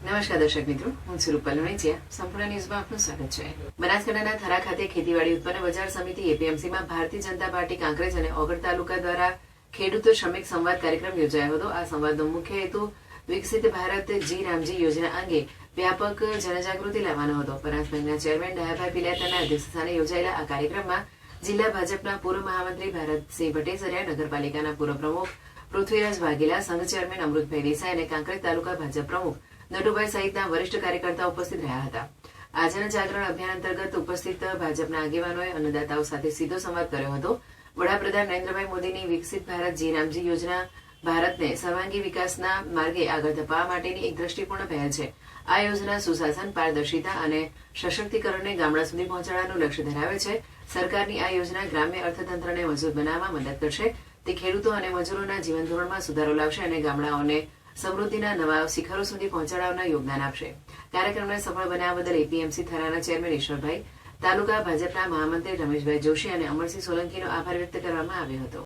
નમસ્કાર દર્શક મિત્રો, હું છું રૂપલ વણિચિયા સંપૂર્ણ ન્યૂઝમાં આપનું સ્વાગત છે. બનાસકાંઠાના થરા ખાતે ખેતીવાડી ઉત્પન્ન બજાર સમિતિ એપીએમસીમાં ભારતીય જનતા પાર્ટી કાંકરેજ અને ઓગળ તાલુકા દ્વારા ખેડૂતો શ્રમિક સંવાદ કાર્યક્રમ યોજાયો હતો. આ સંવાદનો મુખ્ય હેતુ વિકસિત ભારત જી રામજી યોજના અંગે વ્યાપક જનજાગૃતિ લાવવાનો હતો. બનાસ બેંકના ચેરમેન ડાયાભાઈ પિલાતાના અધ્યક્ષસ્થાને યોજાયેલા આ કાર્યક્રમમાં જિલ્લા ભાજપના પૂર્વ મહામંત્રી ભારતસિંહ ભટ્ટેસરિયા નગરપાલિકાના પૂર્વ પ્રમુખ પૃથ્વીરાજ વાઘેલા, સંઘ ચેરમેન અમૃતભાઈ દેસાઈ અને કાંકરેજ તાલુકા ભાજપ પ્રમુખ નટુભાઈ સહિતના વરિષ્ઠ કાર્યકર્તા ઉપસ્થિત રહ્યા હતા. આજના જાગરણ અભિયાન અંતર્ગત ઉપસ્થિત ભાજપના આગેવાનોએ અન્નદાતાઓ સાથે સીધો સંવાદ કર્યો હતો. વડાપ્રધાન નરેન્દ્રભાઈ મોદીની વિકસિત ભારત જી રામજી યોજના ભારતને સર્વાંગી વિકાસના માર્ગે આગળ ધપાવવા માટેની એક દ્રષ્ટિપૂર્ણ પહેલ છે. આ યોજના સુશાસન, પારદર્શિતા અને સશક્તિકરણને ગામડા સુધી પહોંચાડવાનું લક્ષ્ય ધરાવે છે. સરકારની આ યોજના ગ્રામ્ય અર્થતંત્રને મજબૂત બનાવવા મદદ કરશે. તે ખેડૂતો અને મજૂરોના જીવન ધોરણમાં સુધારો લાવશે અને ગામડાઓને સમૃદ્ધિના નવા શિખરો સુધી પહોંચાડવાના યોગદાન આપશે. કાર્યક્રમને સફળ બનાવવા બદલ એપીએમસી થરાના ચેરમેન ઈશ્વરભાઈ, તાલુકા ભાજપના મહામંત્રી રમેશભાઈ જોશી અને અમરસિંહ સોલંકીનો આભાર વ્યક્ત કરવામાં આવ્યો હતો.